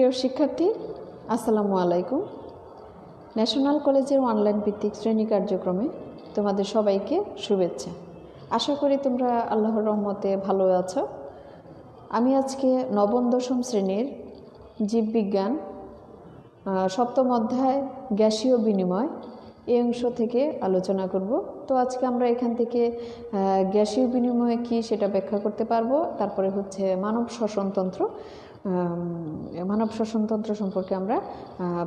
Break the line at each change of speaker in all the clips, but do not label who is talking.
প্রিয় শিক্ষার্থী, আসসালামু আলাইকুম। ন্যাশনাল কলেজের অনলাইন ভিত্তিক শ্রেণি কার্যক্রমে তোমাদের সবাইকে শুভেচ্ছা। আশা করি তোমরা আল্লাহর রহমতে ভালো আছো। আমি আজকে নবম, দশম শ্রেণির জীববিজ্ঞান সপ্তম অধ্যায়, গ্যাসীয় বিনিময় এই অংশ থেকে আলোচনা করব। তো আজকে আমরা এখান থেকে গ্যাসীয় বিনিময় কি সেটা ব্যাখ্যা করতে পারব। তারপরে হচ্ছে মানব শ্বসনতন্ত্র। মানব শ্বসনতন্ত্র সম্পর্কে আমরা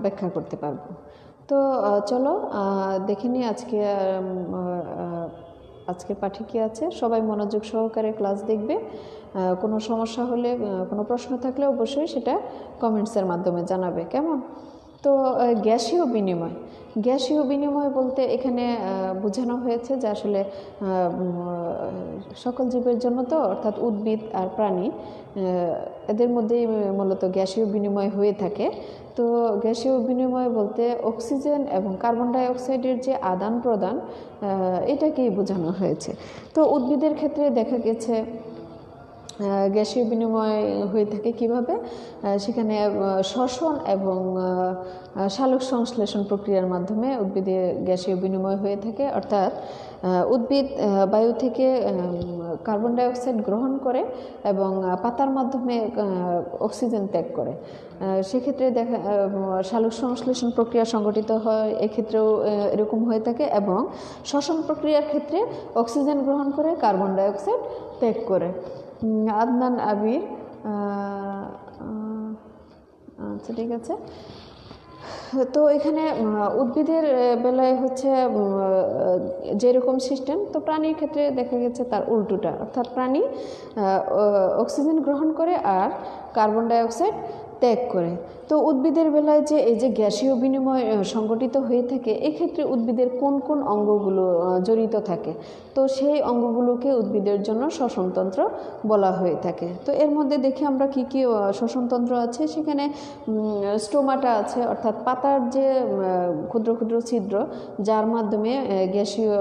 ব্যাখ্যা করতে পারব। তো চলো দেখে নিই আজকে আজকের পাঠে কী আছে। সবাই মনোযোগ সহকারে ক্লাস দেখবে। কোনো সমস্যা হলে কোনো প্রশ্ন থাকলে অবশ্যই সেটা কমেন্টসের মাধ্যমে জানাবে। কেমন? তো গ্যাসীয় বিনিময়। গ্যাসীয় বিনিময় বলতে এখানে বোঝানো হয়েছে যে আসলে সকল জীবের জন্য তো, অর্থাৎ উদ্ভিদ আর প্রাণী এদের মধ্যেই মূলত গ্যাসীয় বিনিময় হয়ে থাকে। তো গ্যাসীয় বিনিময় বলতে অক্সিজেন এবং কার্বন ডাই অক্সাইডের যে আদান প্রদান এটাকেই বোঝানো হয়েছে। তো উদ্ভিদের ক্ষেত্রে দেখা গেছে গ্যাসীয় বিনিময় হয়ে থাকে কীভাবে? সেখানে শ্বসন এবং সালোক সংশ্লেষণ প্রক্রিয়ার মাধ্যমে উদ্ভিদে গ্যাসীয় বিনিময় হয়ে থাকে। অর্থাৎ উদ্ভিদ বায়ু থেকে কার্বন ডাই অক্সাইড গ্রহণ করে এবং পাতার মাধ্যমে অক্সিজেন ত্যাগ করে। সেক্ষেত্রে দেখা সালোক সংশ্লেষণ প্রক্রিয়া সংগঠিত হয়, এক্ষেত্রেও এরকম হয়ে থাকে এবং শ্বসন প্রক্রিয়ার ক্ষেত্রে অক্সিজেন গ্রহণ করে, কার্বন ডাই অক্সাইড ত্যাগ করে। আদনান আবির আচ্ছা ঠিক আছে। তো এখানে উদ্ভিদের বেলায় হচ্ছে যেরকম সিস্টেম, তো প্রাণীর ক্ষেত্রে দেখা গেছে তার উল্টোটা। অর্থাৎ প্রাণী অক্সিজেন গ্রহণ করে আর কার্বন ডাই অক্সাইড ত্যাগ করে। তো উদ্ভিদের বেলায় যে এই যে গ্যাসীয় বিনিময় সংগঠিত হয়ে থাকে, এক্ষেত্রে উদ্ভিদের কোন কোন অঙ্গগুলো জড়িত থাকে? তো সেই অঙ্গগুলোকে উদ্ভিদের জন্য শ্বসনতন্ত্র বলা হয়ে থাকে। তো এর মধ্যে দেখি আমরা কি কি শ্বসনতন্ত্র আছে। সেখানে স্টোমাটা আছে, অর্থাৎ পাতার যে ক্ষুদ্র ক্ষুদ্র ছিদ্র, যার মাধ্যমে গ্যাসীয়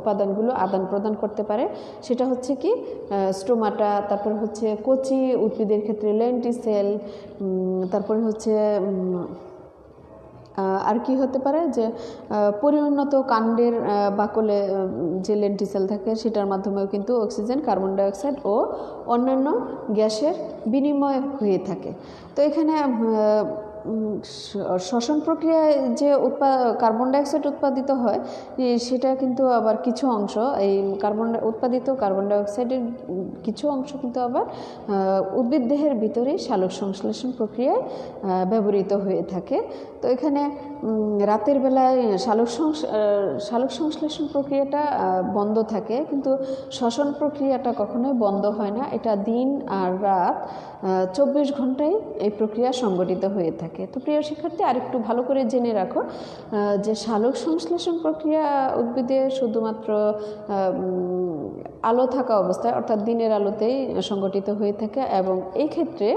উপাদানগুলো আদান প্রদান করতে পারে। সেটা হচ্ছে কি স্টোমাটা, তারপর হচ্ছে কচি, উদ্ভিদের ক্ষেত্রে লেন্টিসেল তারপরে হচ্ছে আর কি হতে পারে যে পরিণত কাণ্ডের বাকলে যে লেন্টিসেল থাকে সেটার মাধ্যমেও কিন্তু অক্সিজেন কার্বন ডাইঅক্সাইড ও অন্যান্য গ্যাসের বিনিময় হয়ে থাকে। তো এখানে শ্বসন প্রক্রিয়ায় যে উৎপা কার্বন ডাইঅক্সাইড উৎপাদিত হয় সেটা কিন্তু আবার কিছু অংশ, এই কার্বন উৎপাদিত কার্বন ডাইঅক্সাইডের কিছু অংশ কিন্তু আবার উদ্ভিদ দেহের ভিতরেই সালোক সংশ্লেষণ প্রক্রিয়ায় ব্যবহৃত হয়ে থাকে। তো এখানে রাতের বেলায় সালোক সালোক সংশ্লেষণ প্রক্রিয়াটা বন্ধ থাকে, কিন্তু শ্বসন প্রক্রিয়াটা কখনোই বন্ধ হয় না। এটা দিন আর রাত চব্বিশ ঘন্টায় এই প্রক্রিয়া সংগঠিত হয়ে থাকে। তো প্রিয় শিক্ষার্থী, আরেকটু ভালো করে জেনে রাখো যে সালোক সংশ্লেষণ প্রক্রিয়া উদ্ভিদে শুধুমাত্র আলো থাকা অবস্থায়, অর্থাৎ দিনের আলোতেই সংগঠিত হয়ে থাকে এবং এই ক্ষেত্রে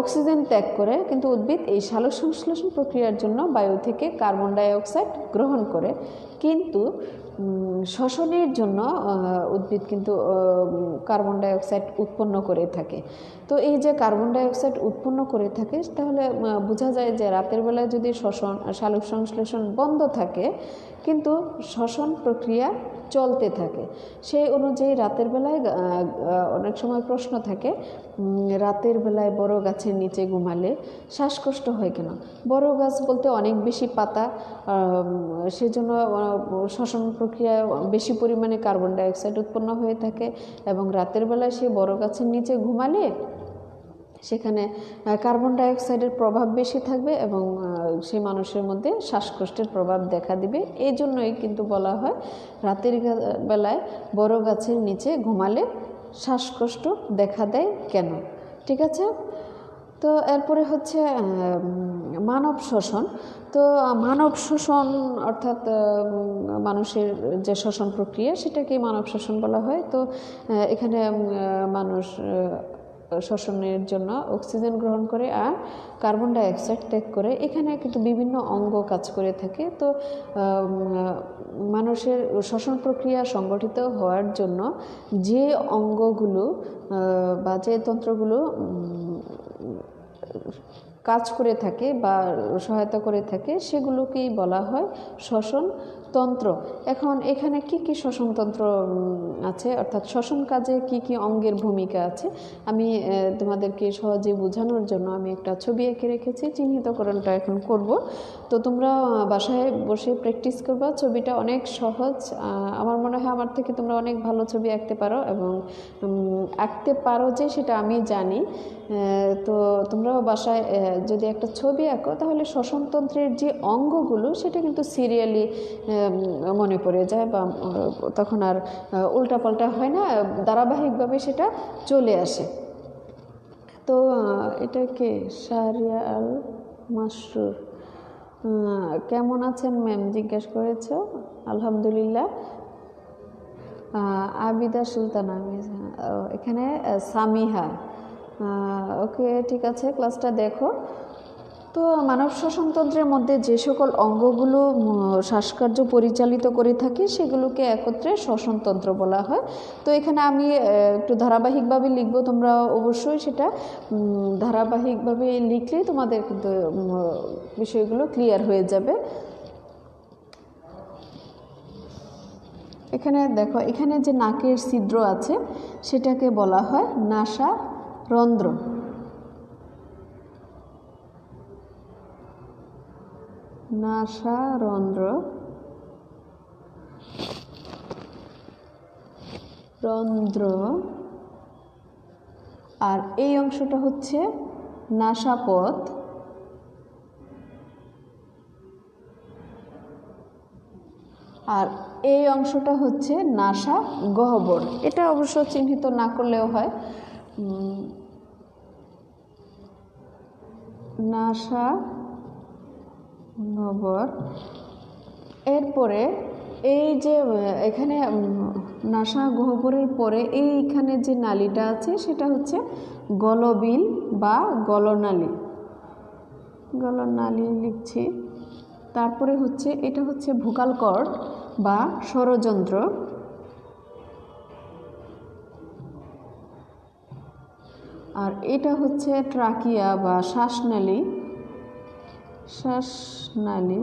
অক্সিজেন ত্যাগ করে কিন্তু উদ্ভিদ এই সালোক সংশ্লেষণ প্রক্রিয়ার জন্য বায়ু থেকে কার্বন ডাই অক্সাইড গ্রহণ করে। কিন্তু শ্বসনের জন্য উদ্ভিদ কিন্তু কার্বন ডাই অক্সাইড উৎপন্ন করে থাকে। তো এই যে কার্বন ডাই অক্সাইড উৎপন্ন করে থাকে, তাহলে বোঝা যায় যে রাতের বেলায় যদি শ্বসন, সালোক সংশ্লেষণ বন্ধ থাকে কিন্তু শ্বসন প্রক্রিয়া চলতে থাকে। সেই অনুযায়ী রাতের বেলায় অনেক সময় প্রশ্ন থাকে রাতের বেলায় বড় গাছের নিচে ঘুমালে শ্বাসকষ্ট হয় কেন? বড় গাছ বলতে অনেক বেশি পাতা সেজন্য শ্বসন প্রক্রিয়ায় বেশি পরিমাণে কার্বন ডাইঅক্সাইড উৎপন্ন হয়ে থাকে এবং রাতের বেলায় সেই বড় গাছের নিচে ঘুমালে সেখানে কার্বন ডাইঅক্সাইডের প্রভাব বেশি থাকবে এবং সেই মানুষের মধ্যে শ্বাসকষ্টের প্রভাব দেখা দিবে। এই জন্যই কিন্তু বলা হয়, রাতের বেলায় বড় গাছের নিচে ঘুমালে শ্বাসকষ্ট দেখা দেয় কেন? ঠিক আছে? তো এরপরে হচ্ছে মানব শোষণ। তো মানব শোষণ অর্থাৎ মানুষের যে শোষণ প্রক্রিয়া সেটাকে মানব শোষণ বলা হয়। তো এখানে মানুষ শ্বসনের জন্য অক্সিজেন গ্রহণ করে আর কার্বন ডাইঅক্সাইড ত্যাগ করে। এখানে কিন্তু বিভিন্ন অঙ্গ কাজ করে থাকে। তো মানুষের শ্বসন প্রক্রিয়া সংগঠিত হওয়ার জন্য যে অঙ্গগুলো বা যে তন্ত্রগুলো কাজ করে থাকে বা সহায়তা করে থাকে, সেগুলোকেই বলা হয় শ্বসন তন্ত্র। এখন এখানে কি কি শ্বসনতন্ত্র আছে? অর্থাৎ শ্বসন কাজে কি কি অঙ্গের ভূমিকা আছে? আমি তোমাদেরকে সহজে বোঝানোর জন্য আমি একটা ছবি এঁকে রেখেছি, চিহ্নিতকরণটা এখন করব। তো তোমরা বাসায় বসে প্র্যাকটিস করবা, ছবিটা অনেক সহজ আমার মনে হয় আমার থেকে তোমরা অনেক ভালো ছবি আঁকতে পারো এবং আঁকতে পারো যে সেটা আমি জানি। তো তোমরাও বাসায় যদি একটা ছবি আঁকো তাহলে শ্বসনতন্ত্রের যে অঙ্গগুলো সেটা কিন্তু সিরিয়ালি মনে পড়ে যায় বা তখন আর উল্টাপাল্টা হয় না ধারাবাহিকভাবে সেটা চলে আসে। তো আহ, এটা কে সারিয়া আল মাসরুর কেমন আছেন ম্যাম? জিজ্ঞেস করেছ? আলহামদুলিল্লাহ। আবিদা সুলতানা এখানে সামিহা। ওকে ঠিক আছে ক্লাসটা দেখো। তো মানব শ্বসনতন্ত্রের মধ্যে যে সকল অঙ্গগুলো শ্বাসকার্য পরিচালিত করে থাকে, সেগুলোকে একত্রে শ্বসনতন্ত্র বলা হয়। তো এখানে আমি একটু ধারাবাহিকভাবে লিখব, তোমরা অবশ্যই সেটা ধারাবাহিকভাবে লিখলে তোমাদের কিন্তু বিষয়গুলো ক্লিয়ার হয়ে যাবে। এখানে দেখো, এখানে যে নাকের ছিদ্র আছে, সেটাকে বলা হয় নাসা রন্ধ্র। নাসা, রন্ধ্র। রন্ধ্র। আর এই অংশটা হচ্ছে নাসা নাসাপথ। আর এই অংশটা হচ্ছে নাসা গহ্বর। এটা অবশ্য চিহ্নিত না করলেও হয়। নাসা গহ্বর এরপরে এই যে এখানে নাসা গহ্বরের পরে এইখানে যে নালীটা আছে, সেটা হচ্ছে গলবিল বা গলনালী। গলনালী লিখছি। তারপরে হচ্ছে, এটা হচ্ছে ভোকাল কর্ড বা ষড়যন্ত্র। আর এটা হচ্ছে ট্রাকিয়া বা শ্বাসনালী। শ্বাসনালী।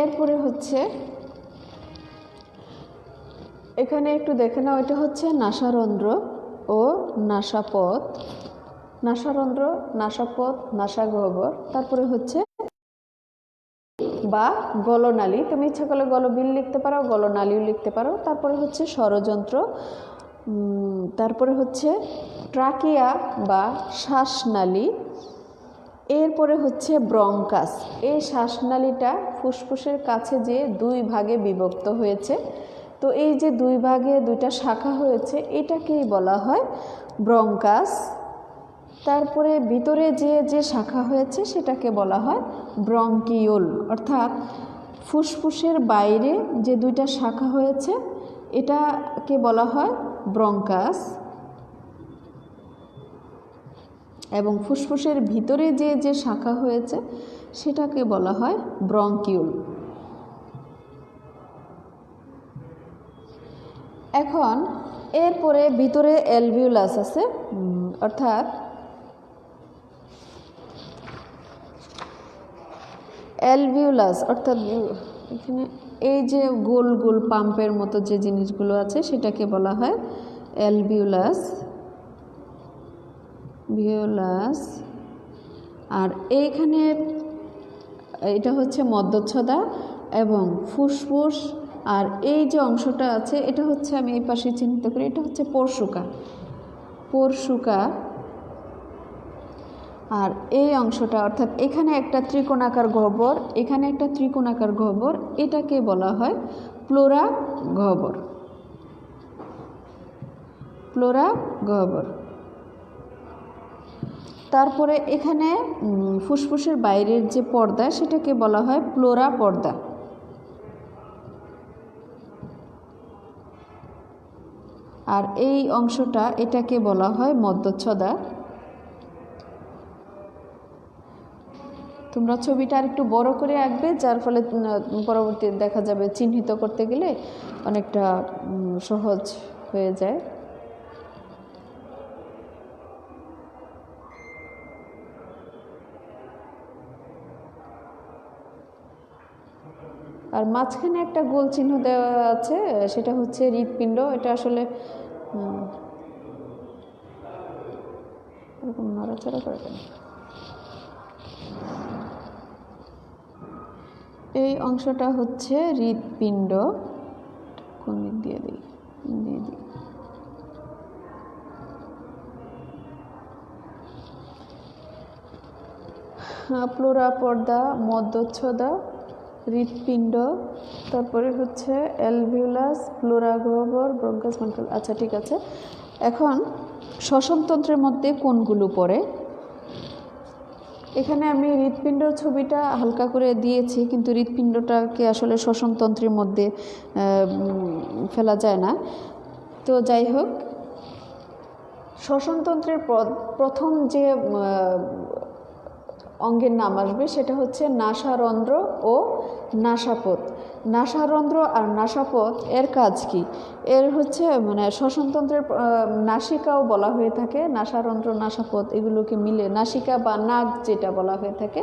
এরপরে হচ্ছে, এখানে একটু দেখে নাও, এটা হচ্ছে নাসারন্ধ্র ও নাসাপথ। নাসারন্ধ্র, নাসাপথ নাসাগহ্বর তারপরে হচ্ছে বা গলনালী। তুমি ইচ্ছা করলে গলবিল লিখতে পারো, গলনালীও লিখতে পারো। তারপরে হচ্ছে ষড়যন্ত্র তারপরে হচ্ছে ট্রাকিয়া বা শ্বাসনালী, এরপরে হচ্ছে ব্রঙ্কাস। এই শ্বাসনালীটা ফুসফুসের কাছে যে দুই ভাগে বিভক্ত হয়েছে, তো এই যে দুই ভাগে দুইটা শাখা হয়েছে, এটাকেই বলা হয় ব্রঙ্কাস। তারপরে ভিতরে যে যে শাখা হয়েছে, সেটাকে বলা হয় ব্রঙ্কিওল। অর্থাৎ ফুসফুসের বাইরে যে দুইটা শাখা হয়েছে, এটাকে বলা হয় ব্রঙ্কাস এবং ফুসফুসের ভিতরে যে যে শাখা হয়েছে, সেটাকে বলা হয় ব্রঙ্কিউল। এখন, এরপরে ভিতরে অ্যালভিউলাস আছে অর্থাৎ অ্যালভিউলাস, অর্থাৎ এখানে এই যে গোল গোল পাম্পের মতো যে জিনিসগুলো আছে, সেটাকে বলা হয় অ্যালভিউলাস ভিওলাস আর এইখানে এটা হচ্ছে মদ্যচ্ছদা এবং ফুসফুস, আর এই যে অংশটা আছে, এটা হচ্ছে আমি এই পাশে চিহ্নিত করি, এটা হচ্ছে পরশুকা। পরশুকা আর এই অংশটা, অর্থাৎ এখানে একটা ত্রিকোণাকার গহ্বর, এখানে একটা ত্রিকোণাকার গহ্বর, এটাকে বলা হয় প্লোরা গহ্বর। প্লোরা গহ্বর। তারপরে এখানে ফুসফুসের বাইরের যে পর্দা, সেটাকে বলা হয় প্লোরা পর্দা। আর এই অংশটা, এটাকে বলা হয় মধ্যচ্ছদা। তোমরা ছবিটা আর একটু বড় করে আঁকবে, যার ফলে পরবর্তী দেখা যাবে চিহ্নিত করতে গেলে অনেকটা সহজ হয়ে যায়। আর মাঝখানে একটা গোল চিহ্ন দেওয়া আছে, সেটা হচ্ছে হৃৎপিণ্ড। এটা আসলে এরকম নড়াচড়া করে এই অংশটা হচ্ছে হৃৎপিণ্ড। কোন দিক দিয়ে দিই? দিয়ে দিই? প্লোরা পর্দা, মধ্যচ্ছদা, হৃৎপিণ্ড। তারপরে হচ্ছে অ্যালভিউলাস প্লোরা গহ্বর, ব্রঙ্কাস আচ্ছা ঠিক আছে। এখন শ্বসনতন্ত্রের মধ্যে কোনগুলো পড়ে? এখানে আমি হৃৎপিণ্ড ছবিটা হালকা করে দিয়েছি, কিন্তু হৃৎপিণ্ডটাকে আসলে শ্বসনতন্ত্রের মধ্যে ফেলা যায় না। তো যাই হোক, শ্বসনতন্ত্রের প্র- প্রথম যে অঙ্গের নাম আসবে, সেটা হচ্ছে নাসারন্ধ্র ও নাসাপথ। নাসারন্ধ্র আর নাসাপথ এর কাজ কি? এর হচ্ছে মানে শ্বসনতন্ত্রের নাসিকাও বলা হয়ে থাকে, নাসারন্ধ্র, নাসাপথ এগুলোকে মিলে নাসিকা বা নাক যেটা বলা হয়ে থাকে।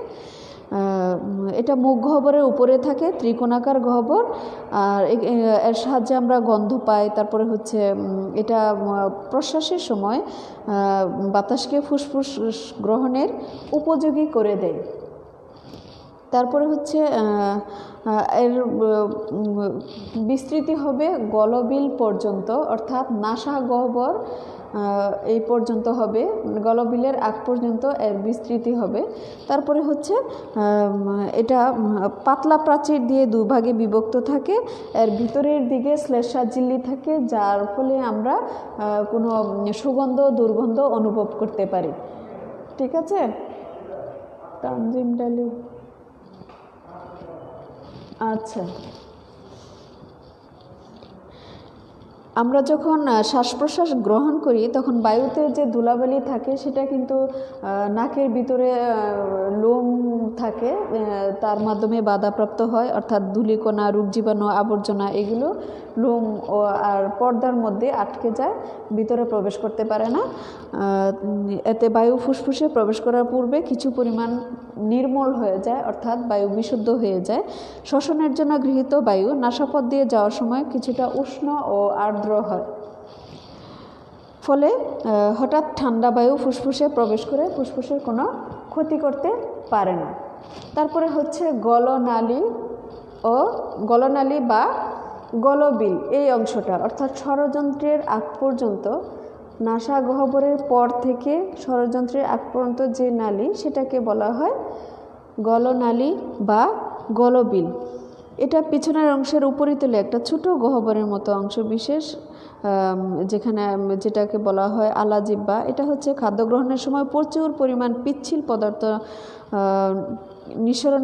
এটা মুখ গহ্বরের উপরে থাকে, ত্রিকোণাকার গহ্বর, আর এর সাহায্যে আমরা গন্ধ পাই, তারপরে হচ্ছে এটা প্রশ্বাসের সময় বাতাসকে ফুসফুস গ্রহণের উপযোগী করে দেয়। তারপরে হচ্ছে এর বিস্তৃতি হবে গলবিল পর্যন্ত, অর্থাৎ নাসা গহ্বর এই পর্যন্ত হবে, গলবিলের আগ পর্যন্ত এর বিস্তৃতি হবে। তারপরে হচ্ছে এটা পাতলা প্রাচীর দিয়ে দুভাগে বিভক্ত থাকে, এর ভিতরের দিকে শ্লেষা ঝিল্লি থাকে, যার ফলে আমরা কোনো সুগন্ধ, দুর্গন্ধ অনুভব করতে পারি। ঠিক আছে? তানজিম ডালি আচ্ছা। আমরা যখন শ্বাস প্রশ্বাস গ্রহণ করি, তখন বায়ুতে যে ধুলাবালি থাকে, সেটা কিন্তু নাকের ভিতরে লোম থাকে তার মাধ্যমে বাধাপ্রাপ্ত হয়, অর্থাৎ ধূলিকণা রোগ জীবাণু আবর্জনা, এগুলো লোম ও আর পর্দার মধ্যে আটকে যায়, ভিতরে প্রবেশ করতে পারে না। এতে বায়ু ফুসফুসে প্রবেশ করার পূর্বে কিছু পরিমাণ নির্মল হয়ে যায়, অর্থাৎ বায়ু বিশুদ্ধ হয়ে যায়। শ্বসনের জন্য গৃহীত বায়ু নাসাপথ দিয়ে যাওয়ার সময় কিছুটা উষ্ণ ও আর্দ্র হয়। ফলে হঠাৎ ঠান্ডা বায়ু ফুসফুসে প্রবেশ করে ফুসফুসের কোনো ক্ষতি করতে পারে না। তারপরে হচ্ছে গলনালী ও গলনালী বা গলবিল এই অংশটা, অর্থাৎ ষড়যন্ত্রের আগ পর্যন্ত, নাসা গহ্বরের পর থেকে ষড়যন্ত্রের আগ পর্যন্ত যে নালী, সেটাকে বলা হয় গলনালী বা গলবিল। এটা পিছনের অংশের উপরিতলে একটা ছোট গহ্বরের মতো অংশ বিশেষ যেখানে যেটাকে বলা হয় আলাজিব্বা। এটা হচ্ছে খাদ্য গ্রহণের সময় প্রচুর পরিমাণ পিচ্ছিল পদার্থ নিঃসরণ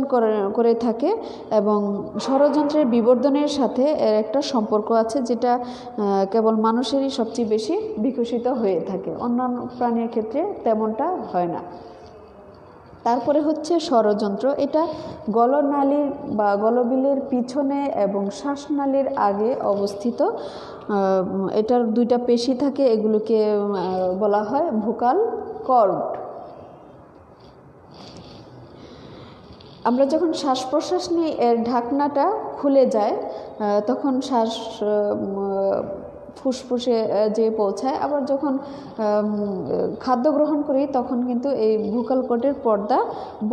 করে থাকে এবং ষড়যন্ত্রের বিবর্ধনের সাথে এর একটা সম্পর্ক আছে যেটা কেবল মানুষেরই সবচেয়ে বেশি বিকশিত হয়ে থাকে। অন্যান্য প্রাণীর ক্ষেত্রে তেমনটা হয় না। তারপরে হচ্ছে ষড়যন্ত্র। এটা গলনালীর বা গলবিলের পিছনে এবং শ্বাসনালীর আগে অবস্থিত। এটার দুইটা পেশি থাকে, এগুলোকে বলা হয় ভোকাল কর্ড। আমরা যখন শ্বাস প্রশ্বাস নিই এর ঢাকনাটা খুলে যায় তখন শ্বাস ফুসফুসে যে পৌঁছায়। আবার যখন খাদ্য গ্রহণ করি, তখন কিন্তু এই ভুকাল কোটের পর্দা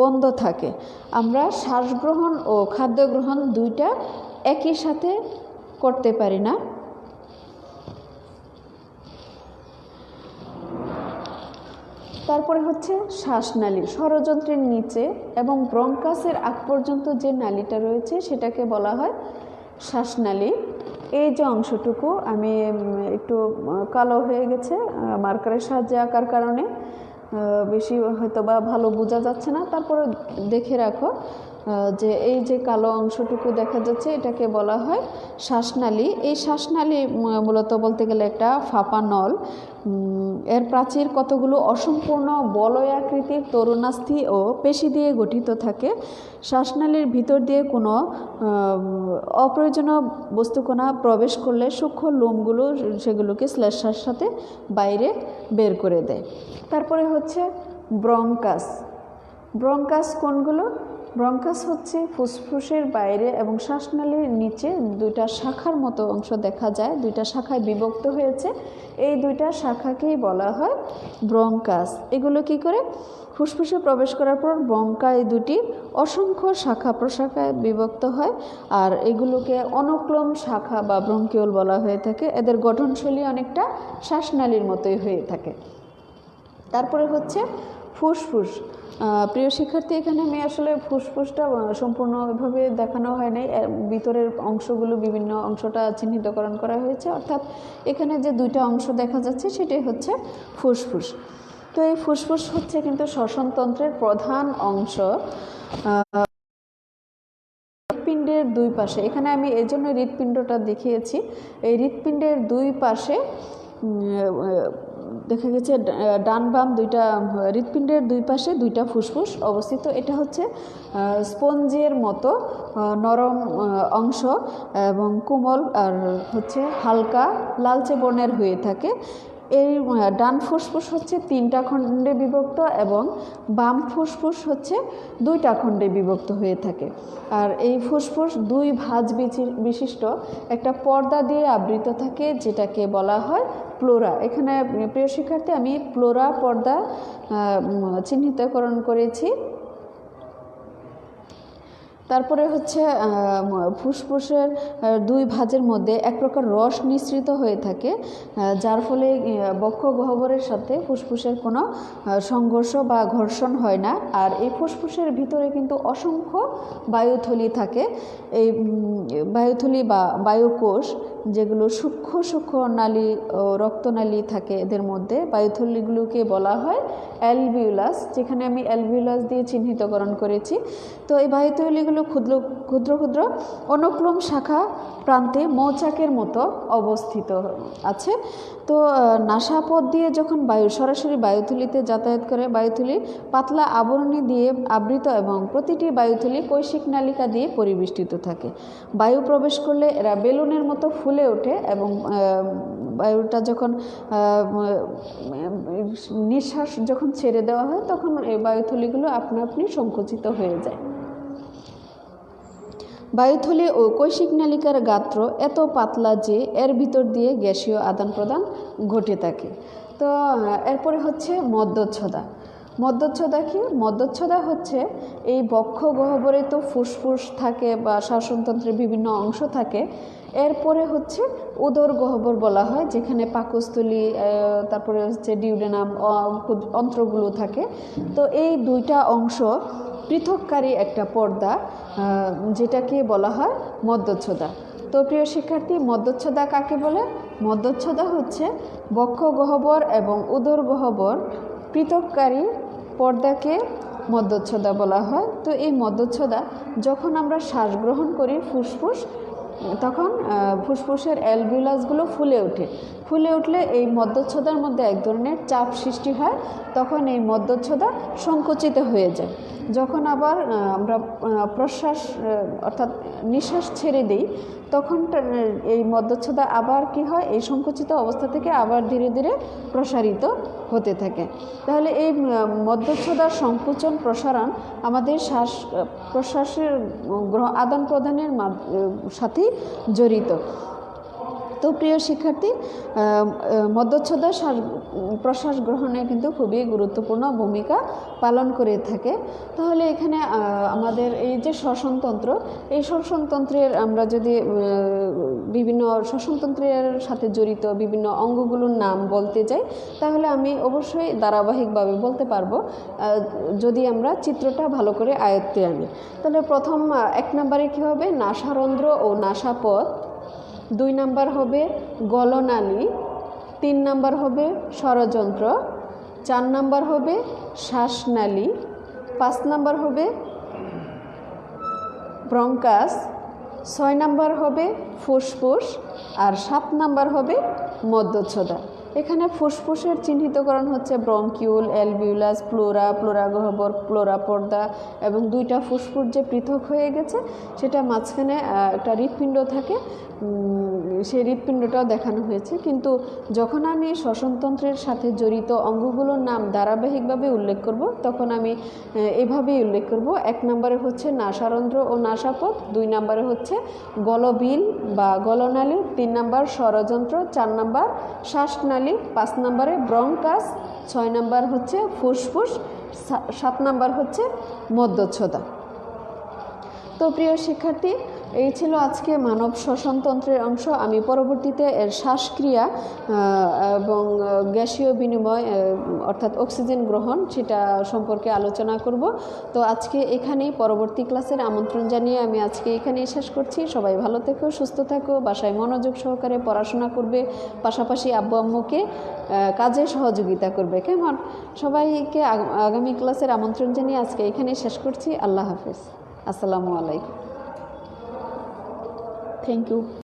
বন্ধ থাকে। আমরা শ্বাস গ্রহণ ও খাদ্য গ্রহণ দুইটা একই সাথে করতে পারি না। তারপরে হচ্ছে শ্বাসনালী ষড়যন্ত্রের নিচে এবং ব্রঙ্কাসের আগ পর্যন্ত যে নালীটা রয়েছে সেটাকে বলা হয় শ্বাসনালী এই যে অংশটুকু আমি একটু কালো হয়ে গেছে মার্কারের সাহায্যে আঁকার কারণে বেশি হয়তো বা ভালো বোঝা যাচ্ছে না। তারপরে দেখে রাখো যে এই যে কালো অংশটুকু দেখা যাচ্ছে, এটাকে বলা হয় শ্বাসনালী। এই শ্বাসনালী মূলত বলতে গেলে একটা ফাঁপা নল এর প্রাচীর কতগুলো? অসম্পূর্ণ বলয়াকৃতির তরুণাস্থি ও পেশি দিয়ে গঠিত থাকে। শ্বাসনালীর ভিতর দিয়ে কোনো অপ্রয়োজনীয় বস্তুকণা প্রবেশ করলে সূক্ষ্ম লোমগুলো সেগুলোকে শ্লেষার সাথে বাইরে বের করে দেয়। তারপরে হচ্ছে ব্রঙ্কাস। ব্রঙ্কাস কোনগুলো? ব্রঙ্কাস হচ্ছে ফুসফুসের বাইরে এবং শ্বাসনালীর নিচে দুইটা শাখার মতো অংশ দেখা যায়। দুইটা শাখায় বিভক্ত হয়েছে। এই দুইটা শাখাকেই বলা হয় ব্রঙ্কাস। এগুলো কি করে? ফুসফুসে প্রবেশ করার পর ব্রঙ্কা এই দুটি অসংখ্য শাখা প্রশাখায় বিভক্ত হয় আর এগুলোকে অনুক্রম শাখা বা ব্রঙ্কিওল বলা হয়ে থাকে। এদের গঠনশৈলী অনেকটা শ্বাসনালীর মতোই হয়ে থাকে। তারপরে হচ্ছে ফুসফুস। প্রিয় শিক্ষার্থী, এখানে আমি আসলে ফুসফুসটা সম্পূর্ণভাবে দেখানো হয় নাই ভিতরের অংশগুলো, বিভিন্ন অংশটা চিহ্নিতকরণ করা হয়েছে। অর্থাৎ এখানে যে দুইটা অংশ দেখা যাচ্ছে, সেটাই হচ্ছে ফুসফুস। তো এই ফুসফুস হচ্ছে কিন্তু শ্বসনতন্ত্রের প্রধান অংশ। হৃৎপিণ্ডের দুই পাশে, এখানে আমি এই জন্য হৃৎপিণ্ডটা দেখিয়েছি। এই হৃৎপিণ্ডের দুই পাশে দেখা গেছে ডান বাম দুইটা হৃৎপিণ্ডের দুই পাশে দুইটা ফুসফুস অবস্থিত। এটা হচ্ছে স্পঞ্জের মতো নরম অংশ এবং কোমল, আর হচ্ছে হালকা লালচে বর্ণের হয়ে থাকে। এই ডান ফুসফুস হচ্ছে তিনটা খণ্ডে বিভক্ত এবং বাম ফুসফুস হচ্ছে দুইটা খণ্ডে বিভক্ত হয়ে থাকে। আর এই ফুসফুস দুই ভাঁজ বিশিষ্ট একটা পর্দা দিয়ে আবৃত থাকে, যেটাকে বলা হয় প্লোরা। এখানে, প্রিয় শিক্ষার্থী, আমি প্লোরা পর্দা চিহ্নিতকরণ করেছি। তারপরে হচ্ছে ফুসফুসের দুই ভাঁজের মধ্যে এক প্রকার রস মিশ্রিত হয়ে থাকে যার ফলে বক্ষ গহ্বরের সাথে ফুসফুসের কোনো সংঘর্ষ বা ঘর্ষণ হয় না। আর এই ফুসফুসের ভিতরে কিন্তু অসংখ্য বায়ুথলি থাকে। এই বায়ুথলি বা বায়ুকোষ যেগুলো সূক্ষ্ম সূক্ষ্ম নালী, ও রক্তনালী থাকে এদের মধ্যে, বায়ুথলিগুলোকে বলা হয় অ্যালভিউলাস, যেখানে আমি অ্যালভিউলাস দিয়ে চিহ্নিতকরণ করেছি। তো এই বায়ুথলিগুলো ক্ষুদ্র ক্ষুদ্র ক্ষুদ্র অনুক্রম শাখা প্রান্তে মৌচাকের মতো অবস্থিত আছে। তো নাসাপথ দিয়ে যখন বায়ু, সরাসরি বায়ুথলিতে যাতায়াত করে, বায়ুথলি পাতলা আবরণী দিয়ে আবৃত এবং প্রতিটি বায়ুথলি কৈশিক নালিকা দিয়ে পরিবেষ্টিত থাকে। বায়ু প্রবেশ করলে এরা বেলুনের মতো ফুলে ওঠে এবং বায়ুটা যখন নিঃশ্বাস যখন ছেড়ে দেওয়া হয়, তখন এই বায়ুথলিগুলো আপনা আপনি সংকুচিত হয়ে যায়। বায়ুথলি ও কৈশিক নালিকার গাত্র এত পাতলা যে এর ভিতর দিয়ে গ্যাসীয় আদান প্রদান ঘটে থাকে। তো এরপরে হচ্ছে মদ্যচ্ছদা। মদ্যচ্ছদা কি? মদ্যচ্ছদা হচ্ছে এই বক্ষ গহ্বরে তো ফুসফুস থাকে বা শ্বাসনতন্ত্রের বিভিন্ন অংশ থাকে এরপরে হচ্ছে উদর গহ্বর বলা হয়, যেখানে পাকস্থলী তারপরে হচ্ছে ডিউডেনাম অন্ত্রগুলো থাকে। তো এই দুইটা অংশ পৃথককারী একটা পর্দা যেটাকে বলা হয় মদ্যচ্ছদা। তো প্রিয় শিক্ষার্থী, মদ্যচ্ছদা কাকে বলে? মদ্যচ্ছদা হচ্ছে বক্ষ গহ্বর এবং উদর গহ্বর পৃথককারী পর্দাকে মদ্যচ্ছদা বলা হয়। তো এই মদ্যচ্ছদা, যখন আমরা শ্বাস গ্রহণ করি ফুসফুস, তখন ফুসফুসের অ্যালভিউলাসগুলো ফুলে ওঠে। ফুলে উঠলে এই মদ্যচ্ছদার মধ্যে এক ধরনের চাপ সৃষ্টি হয়, তখন এই মদ্যচ্ছদা সংকুচিত হয়ে যায়। যখন আবার আমরা প্রশ্বাস অর্থাৎ নিঃশ্বাস ছেড়ে দিই, তখন এই মদ্যচ্ছদা আবার কি হয়? এই সংকুচিত অবস্থা থেকে আবার ধীরে ধীরে প্রসারিত হতে থাকে। তাহলে এই মদ্যচ্ছদার সংকুচন প্রসারণ আমাদের শ্বাস প্রশ্বাসের আদান প্রদানের সাথেই জড়িত। তো প্রিয় শিক্ষার্থী আহ, শ্বাস প্রশ্বাস গ্রহণে কিন্তু খুবই গুরুত্বপূর্ণ ভূমিকা পালন করে থাকে। তাহলে এখানে আমাদের এই যে শ্বসনতন্ত্র এই শ্বসনতন্ত্রের আমরা যদি বিভিন্ন শ্বসনতন্ত্রের সাথে জড়িত বিভিন্ন অঙ্গগুলোর নাম বলতে যাই তাহলে আমি অবশ্যই ধারাবাহিকভাবে বলতে পারব যদি আমরা চিত্রটা ভালো করে আয়ত্তে আনি। তাহলে প্রথম এক নম্বরে কী হবে? নাসারন্ধ্র ও নাসাপথ। দুই নাম্বার হবে গলনালী, তিন নাম্বার হবে ষড়যন্ত্র, চার নাম্বার হবে শ্বাসনালী, পাঁচ নাম্বার হবে ব্রঙ্কাস, ছয় নাম্বার হবে ফুসফুস, আর সাত নাম্বার হবে মধ্যচ্ছদা। এখানে ফুসফুসের চিহ্নিতকরণ হচ্ছে ব্রঙ্কিউল অ্যালভিউলাস প্লোরা প্লোরা গহ্বর প্লোরা পর্দা এবং দুইটা ফুসফুস যে পৃথক হয়ে গেছে, সেটা মাঝখানে একটা হৃৎপিণ্ড থাকে। সেই হৃৎপিণ্ডটাও দেখানো হয়েছে। কিন্তু যখন আমি শ্বসনতন্ত্রের সাথে জড়িত অঙ্গগুলোর নাম ধারাবাহিকভাবে উল্লেখ করব, তখন আমি এভাবেই উল্লেখ করব। এক নম্বরে হচ্ছে নাসারন্ধ্র ও নাসাপথ, দুই নম্বরে হচ্ছে গলবিল বা গলনালী তিন নম্বর ষড়যন্ত্র, চার নম্বর শ্বাসনালী পাঁচ নম্বরে ব্রঙ্কাস ছয় নম্বর হচ্ছে ফুসফুস সাত নম্বর হচ্ছে মধ্যচ্ছদা। তো প্রিয় শিক্ষার্থী এই ছিল আজকে মানব শ্বসনতন্ত্রের অংশ। আমি পরবর্তীতে এর শ্বাসক্রিয়া এবং গ্যাসীয় বিনিময় অর্থাৎ অক্সিজেন গ্রহণ সেটা সম্পর্কে আলোচনা করব। তো আজকে এখানেই পরবর্তী ক্লাসের আমন্ত্রণ জানিয়ে আমি আজকে এখানেই শেষ করছি। সবাই ভালো থেকো, সুস্থ থাকো, বাসায় মনোযোগ সহকারে পড়াশোনা করবে, পাশাপাশি আব্বু আম্মুকে কাজে সহযোগিতা করবে। কেমন? সবাইকে আগ- আগামী ক্লাসের আমন্ত্রণ জানিয়ে আজকে এখানেই শেষ করছি। আল্লাহ হাফেজ। আসসালামু আলাইকুম। Thank you